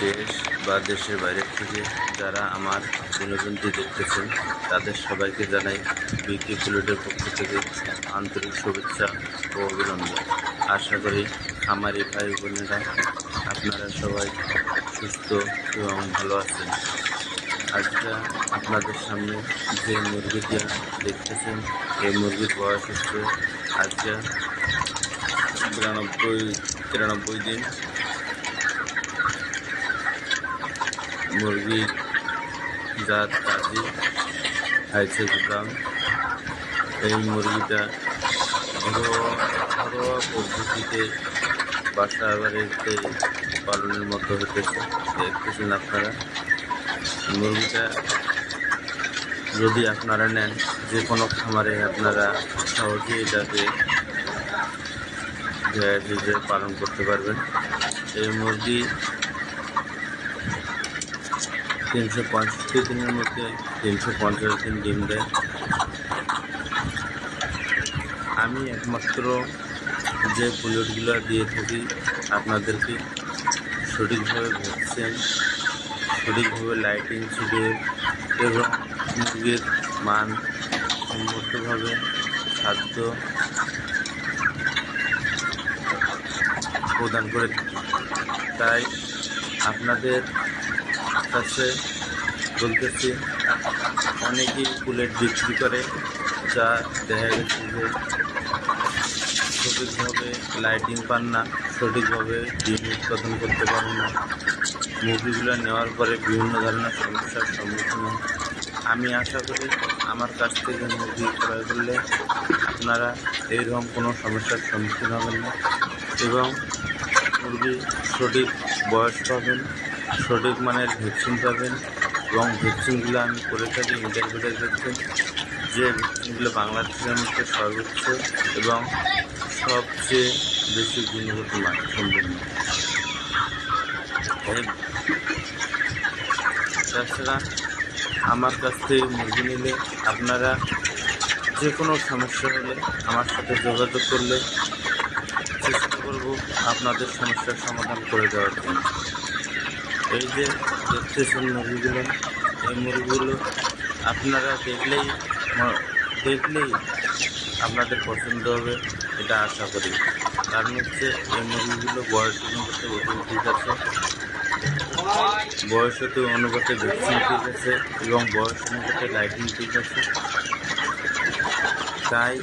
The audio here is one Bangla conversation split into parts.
দেশ বা দেশের বাইরে থেকে যারা আমার বিনোদনটি দেখতেছেন, তাদের সবাইকে জানাই বিকে বুলেটের পক্ষ থেকে আন্তরিক শুভেচ্ছা ও অভিনন্দন। আশা করি খামারি ভাই বোনেরা আপনারা সবাই সুস্থ এবং ভালো আছেন। আজকে আপনাদের সামনে যে মুরগিটা দেখতেছেন, এই মুরগির বয়স হচ্ছে আজকে বিরানব্বই, তিরানব্বই দিন। মুরগি, জাত কাজী হাইছে ব্রাউন এই মুরগিটা ঘরোয়া ঘরোয়া পদ্ধতিতে বাসা বাড়িতে পালনের মতো হতেছে দেখতেছেন আপনারা। মুরগিটা যদি আপনারা নেন যে কোনো খামারে আপনারা সহজেই এটাকে পালন করতে পারবেন। এই মুরগি তিনশো পঁয়ষট্টি দিনের মধ্যে তিনশো পঞ্চাশ দিন ডিম দেয়। আমি একমাত্র যে বুলেটগুলো দিয়ে থাকি, আপনাদেরকে সঠিকভাবে ভ্যাকসিন, সঠিকভাবে লাইটিং শিডিউল এবং মুরগির মান সম্মতভাবে খাদ্য প্রদান করে থাকি। তাই আপনাদের কাছে বলতেছি, অনেকেই বুলেট বিক্রি করে, যা দেখা গেছে যে সঠিকভাবে লাইটিং পান না, সঠিকভাবে ডিম উৎপাদন করতে পারেন না। মুরগিগুলো নেওয়ার পরে বিভিন্ন ধরনের সমস্যার সম্মুখীন হন। আমি আশা করি আমার কাছ থেকে মুরগি ক্রয় করলে আপনারা এইরকম কোনো সমস্যার সম্মুখীন হবেন না। এবং মুরগি সঠিক বয়স পাবেন সঠিক মানের ভ্যাকসিন পাবেন এবং ভ্যাকসিনগুলো আমি করে থাকি ইন্টারভিউটের ভ্যাকসিন যে ভ্যাকসিনগুলো বাংলাদেশের মধ্যে সর্বোচ্চ এবং সবচেয়ে বেশি গুণগত মান সম্পূর্ণ তাছাড়া আমার কাছ থেকে মুরগি নিলে আপনারা যে কোনো সমস্যা হলে আমার সাথে যোগাযোগ করলে চেষ্টা করব আপনাদের সমস্যার সমাধান করে দেওয়ার জন্য। এই যে দেখতেছেন মুরগিগুলো এই মুরগিগুলো আপনারা দেখলেই দেখলেই আপনাদের পছন্দ হবে, এটা আশা করি। কারণ হচ্ছে এই মুরগিগুলো বয়স অনুপাতে ওজন ঠিক আছে, বয়স হতে অনুপাতে ভ্যাকসিন ঠিক আছে, এবং বয়স অনুপাতে লাইটিং ঠিক আছে। তাই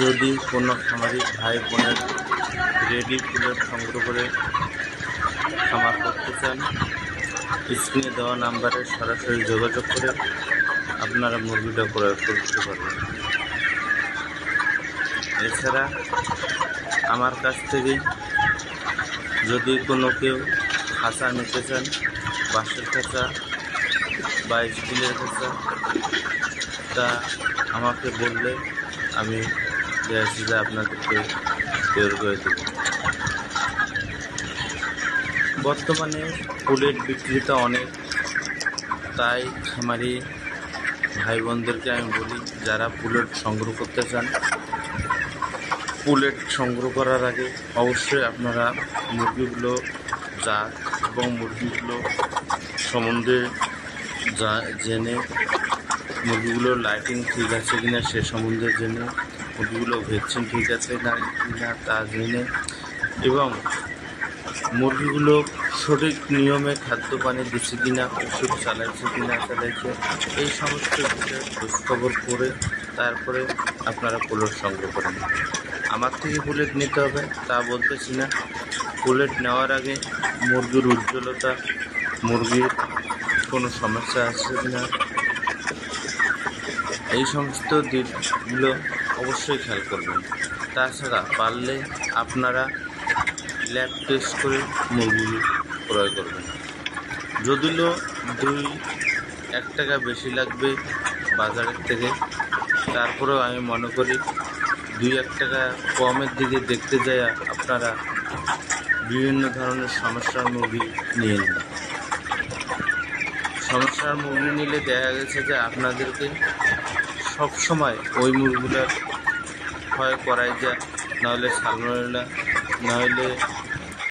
যদি কোনো খামারি ভাই বোনের রেডি ফুলের সংগ্রহ করে খামার করতে চান স্ক্রিনে দেওয়া নাম্বারে সরাসরি যোগাযোগ করে আপনারা মুরগিটা ক্রয় করতে পারবেন। এছাড়া আমার কাছ থেকে যদি কোনো কেউ খাঁচা নিতে চান, বাঁশের খাঁচা বা স্টিলের খাঁচা, তা আমাকে বললে আমি যে আপনাদেরকে তৈরি করে দেব। বর্তমানে ফুলের বিক্রিটা অনেক। তাই খামারি ভাই বোনদেরকে আমি বলি, যারা পুলেট সংগ্রহ করতে চান পুলেট সংগ্রহ করার আগে অবশ্যই আপনারা মুরগিগুলো জাত এবং মুরগিগুলো সম্বন্ধে যা জেনে মুরগিগুলোর লাইটিং ঠিক আছে কিনা সে সম্বন্ধে জেনে, মুরগিগুলো ভ্যাকসিন ঠিক আছে না, কিনা তা জেনে এবং মুরগিগুলো সঠিক নিয়মে খাদ্য পানি দিচ্ছে কিনা, ওষুধ চালাইছে কিনা চালাইছে এই সমস্ত বিষয়ে খোঁজখবর করে তারপরে আপনারা বুলেট সংগ্রহ করেন আমার থেকে বুলেট নিতে হবে, তা বলতেছি না। বুলেট নেওয়ার আগে মুরগির উজ্জ্বলতা, মুরগির কোনো সমস্যা আছে কিনা, এই সমস্ত দিকগুলো অবশ্যই খেয়াল করবেন। তাছাড়া পারলে আপনারা ল্যাব টেস্ট করে মুরগি ক্রয় করবেন যদিও দুই, এক টাকা বেশি লাগবে বাজারের থেকে, তারপরেও আমি মনে করি দুই, এক টাকা কমের দিকে দেখতে যায় আপনারা বিভিন্ন ধরনের সমস্যার মুরগি নিয়ে নিন। সমস্যার মুরগি নিলে দেখা গেছে যে আপনাদেরকে সব সময় ওই মুরগিগুলোর ক্ষয় করাই যায়, নাহলে সালমোনেলা নাহলে